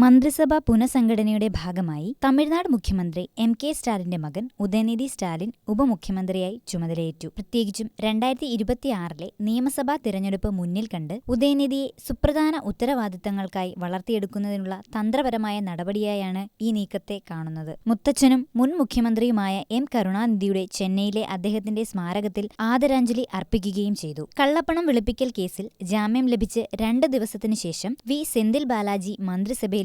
മന്ത്രിസഭാ പുനഃസംഘടനയുടെ ഭാഗമായി തമിഴ്നാട് മുഖ്യമന്ത്രി എം കെ സ്റ്റാലിന്റെ മകൻ ഉദയനിധി സ്റ്റാലിൻ ഉപമുഖ്യമന്ത്രിയായി ചുമതലയേറ്റു. പ്രത്യേകിച്ചും രണ്ടായിരത്തി ഇരുപത്തിയാറിലെ നിയമസഭാ തിരഞ്ഞെടുപ്പ് മുന്നിൽ കണ്ട് ഉദയനിധിയെ സുപ്രധാന ഉത്തരവാദിത്തങ്ങൾക്കായി വളർത്തിയെടുക്കുന്നതിനുള്ള തന്ത്രപരമായ നടപടിയായാണ് ഈ നീക്കത്തെ കാണുന്നത്. മുത്തച്ഛനും മുൻ മുഖ്യമന്ത്രിയുമായ എം കരുണാനിധിയുടെ ചെന്നൈയിലെ അദ്ദേഹത്തിന്റെ സ്മാരകത്തിൽ ആദരാഞ്ജലി അർപ്പിക്കുകയും ചെയ്തു. കള്ളപ്പണം വെളുപ്പിക്കൽ കേസിൽ ജാമ്യം ലഭിച്ച് രണ്ട് ദിവസത്തിനു ശേഷം വി. സെന്തിൽ ബാലാജി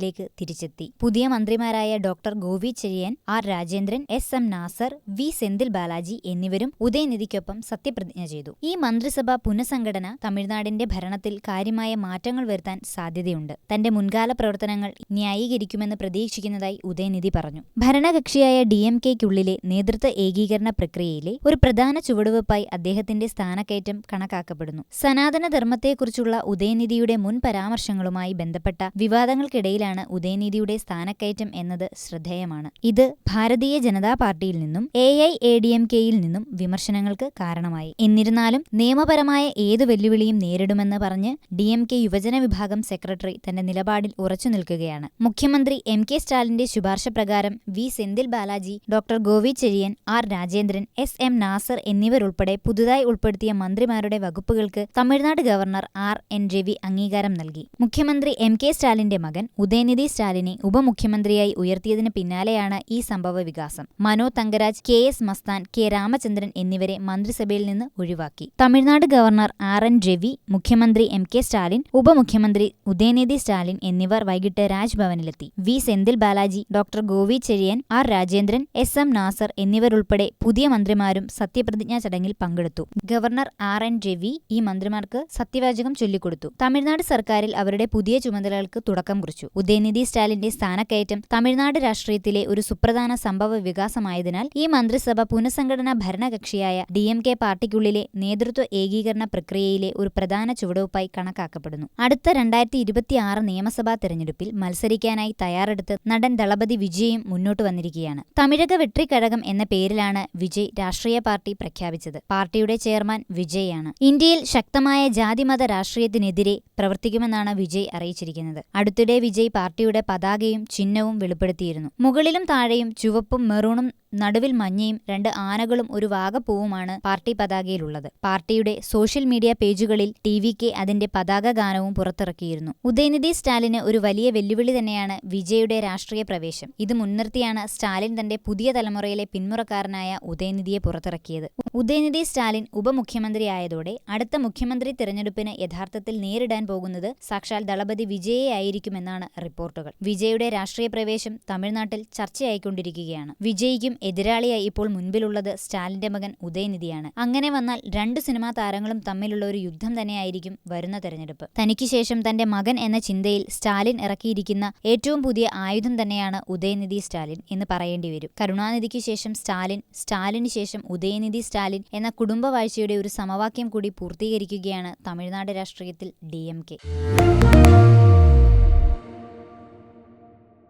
മന്ത്രിസഭയിലേക്ക് തിരിച്ചെത്തി. പുതിയ മന്ത്രിമാരായ doctor Govi Chezhiyan R Rajendran S M Nasar V Senthil Balaji എന്നിവരും ഉദയനിധിക്കൊപ്പം സത്യപ്രതിജ്ഞ ചെയ്തു. ഈ മന്ത്രിസഭ പുനഃസംഘടന തമിഴ്നാടിന്റെ ഭരണത്തിൽ കാര്യമായ മാറ്റങ്ങൾ വരുത്താൻ സാധ്യതയുണ്ട്. തന്റെ മുൻകാല പ്രവർത്തനങ്ങൾ ന്യായീകരിക്കുമെന്ന് പ്രതീക്ഷിക്കുന്നതായി ഉദയനിധി പറഞ്ഞു. ഭരണകക്ഷിയായ ഡി എം കെയ്ക്കുള്ളിലെ നേതൃത്വ ഏകീകരണ പ്രക്രിയയിലെ ഒരു പ്രധാന ചുവടുവെപ്പായി അദ്ദേഹത്തിന്റെ സ്ഥാനക്കയറ്റം കണക്കാക്കപ്പെടുന്നു. സനാതന ധർമ്മത്തെക്കുറിച്ചുള്ള ഉദയനിധിയുടെ മുൻ പരാമർശങ്ങളുമായി ബന്ധപ്പെട്ട വിവാദങ്ങൾക്കിടയിലാണ് ഉദയനിധിയുടെ സ്ഥാനക്കയറ്റം എന്നത് ശ്രദ്ധേയമാണ്. ഇത് ഭാരതീയ ജനതാ പാർട്ടിയിൽ നിന്നും A I A D M കെയിൽ നിന്നും വിമർശനങ്ങൾക്ക് കാരണമായി. എന്നിരുന്നാലും നിയമപരമായ ഏതു വെല്ലുവിളിയും നേരിടുമെന്ന് പറഞ്ഞ് ഡി എം കെ യുവജന വിഭാഗം സെക്രട്ടറി തന്റെ നിലപാടിൽ ഉറച്ചു നിൽക്കുകയാണ്. മുഖ്യമന്ത്രി എം കെ സ്റ്റാലിന്റെ ശുപാർശ പ്രകാരം V Senthil Balaji doctor Govi Chezhiyan R Rajendran S M Nasar എന്നിവരുൾപ്പെടെ പുതുതായി ഉൾപ്പെടുത്തിയ മന്ത്രിമാരുടെ വകുപ്പുകൾക്ക് Tamil Nadu governor R N Ravi അംഗീകാരം നൽകി. മുഖ്യമന്ത്രി എം കെ സ്റ്റാലിന്റെ മകൻ ഉദയനിധി സ്റ്റാലിനെ ഉപമുഖ്യമന്ത്രിയായി ഉയർത്തിയതിന് പിന്നാലെയാണ് ഈ സംഭവ വികാസം. Mano Thangaraj K S Masthan K Ramachandran എന്നിവരെ മന്ത്രിസഭയിൽ നിന്ന് ഒഴിവാക്കി. Tamil Nadu governor R N Ravi മുഖ്യമന്ത്രി എം കെ സ്റ്റാലിൻ ഉപമുഖ്യമന്ത്രി ഉദയനിധി സ്റ്റാലിൻ എന്നിവർ വൈകിട്ട് രാജ്ഭവനിലെത്തി. V. Senthil Balaji doctor Govi Chezhiyan R Rajendran S M Nasar എന്നിവരുൾപ്പെടെ പുതിയ മന്ത്രിമാരും സത്യപ്രതിജ്ഞാ ചടങ്ങിൽ പങ്കെടുത്തു. ഗവർണർ ആർ എൻ രവി ഈ മന്ത്രിമാർക്ക് സത്യവാചകം ചൊല്ലിക്കൊടുത്തു. തമിഴ്നാട് സർക്കാരിൽ അവരുടെ പുതിയ ചുമതലകൾക്ക് തുടക്കം കുറിച്ചു. ഉദയനിധി സ്റ്റാലിന്റെ സ്ഥാനക്കയറ്റം തമിഴ്നാട് രാഷ്ട്രീയത്തിലെ ഒരു സുപ്രധാന സംഭവ വികാസമായതിനാൽ ഈ മന്ത്രിസഭ പുനഃസംഘടനാ ഭരണകക്ഷിയായ ഡി എം കെ പാർട്ടിക്കുള്ളിലെ നേതൃത്വ ഏകീകരണ പ്രക്രിയയിലെ ഒരു പ്രധാന ചുവടുവയ്പായി കണക്കാക്കപ്പെടുന്നു. അടുത്ത രണ്ടായിരത്തി ഇരുപത്തിയാറ് നിയമസഭാ തെരഞ്ഞെടുപ്പിൽ മത്സരിക്കാനായി തയ്യാറെടുത്ത് നടൻ ദളപതി വിജയും മുന്നോട്ട് വന്നിരിക്കുകയാണ്. തമിഴക വെട്രിക്കഴകം എന്ന പേരിലാണ് വിജയ് രാഷ്ട്രീയ പാർട്ടി പ്രഖ്യാപിച്ചത്. പാർട്ടിയുടെ ചെയർമാൻ വിജയ് ആണ് ഇന്ത്യയിൽ ശക്തമായ ജാതിമത രാഷ്ട്രീയത്തിനെതിരെ പ്രവർത്തിക്കുമെന്നാണ് വിജയ് അറിയിച്ചിരിക്കുന്നത്. അടുത്തിടെ വിജയ് പാർട്ടിയുടെ പതാകയും ചിഹ്നവും വെളിപ്പെടുത്തിയിരുന്നു. മുകളിലും താഴെയും ചുവപ്പും മെറൂണും നടുവിൽ മഞ്ഞയും രണ്ട് ആനകളും ഒരു വാഗപ്പൂവുമാണ് പാർട്ടി പതാകയിലുള്ളത്. പാർട്ടിയുടെ സോഷ്യൽ മീഡിയ പേജുകളിൽ ടി വി കെ അതിന്റെ പതാക ഗാനവും പുറത്തിറക്കിയിരുന്നു. ഉദയനിധി സ്റ്റാലിന് ഒരു വലിയ വെല്ലുവിളി തന്നെയാണ് വിജയുടെ രാഷ്ട്രീയ പ്രവേശം. ഇത് മുൻനിർത്തിയാണ് സ്റ്റാലിൻ തന്റെ പുതിയ തലമുറയിലെ പിന്മുറക്കാരനായ ഉദയനിധിയെ പുറത്തിറക്കിയത്. ഉദയനിധി സ്റ്റാലിൻ ഉപമുഖ്യമന്ത്രിയായതോടെ അടുത്ത മുഖ്യമന്ത്രി തിരഞ്ഞെടുപ്പിന് യഥാർത്ഥത്തിൽ നേരിടാൻ പോകുന്നത് സാക്ഷാൽ ദളപതി വിജയെ ആയിരിക്കുമെന്നാണ് റിപ്പോർട്ടുകൾ. വിജയുടെ രാഷ്ട്രീയ പ്രവേശം തമിഴ്നാട്ടിൽ ചർച്ചയായിക്കൊണ്ടിരിക്കുകയാണ്. വിജയ്ക്കും എതിരാളിയായി ഇപ്പോൾ മുൻപിലുള്ളത് സ്റ്റാലിന്റെ മകൻ ഉദയനിധിയാണ്. അങ്ങനെ വന്നാൽ രണ്ട് സിനിമാ താരങ്ങളും തമ്മിലുള്ള ഒരു യുദ്ധം തന്നെയായിരിക്കും വരുന്ന തെരഞ്ഞെടുപ്പ്. തനിക്ക് ശേഷം തന്റെ മകൻ എന്ന ചിന്തയിൽ സ്റ്റാലിൻ ഇറക്കിയിരിക്കുന്ന ഏറ്റവും പുതിയ ആയുധം തന്നെയാണ് ഉദയനിധി സ്റ്റാലിൻ എന്ന് പറയേണ്ടി വരും. കരുണാനിധിക്ക് ശേഷം സ്റ്റാലിൻ സ്റ്റാലിന് ശേഷം ഉദയനിധി സ്റ്റാലിൻ എന്ന കുടുംബവാഴ്ചയുടെ ഒരു സമവാക്യം കൂടി പൂർത്തീകരിക്കുകയാണ് തമിഴ്നാട് രാഷ്ട്രീയത്തിൽ ഡി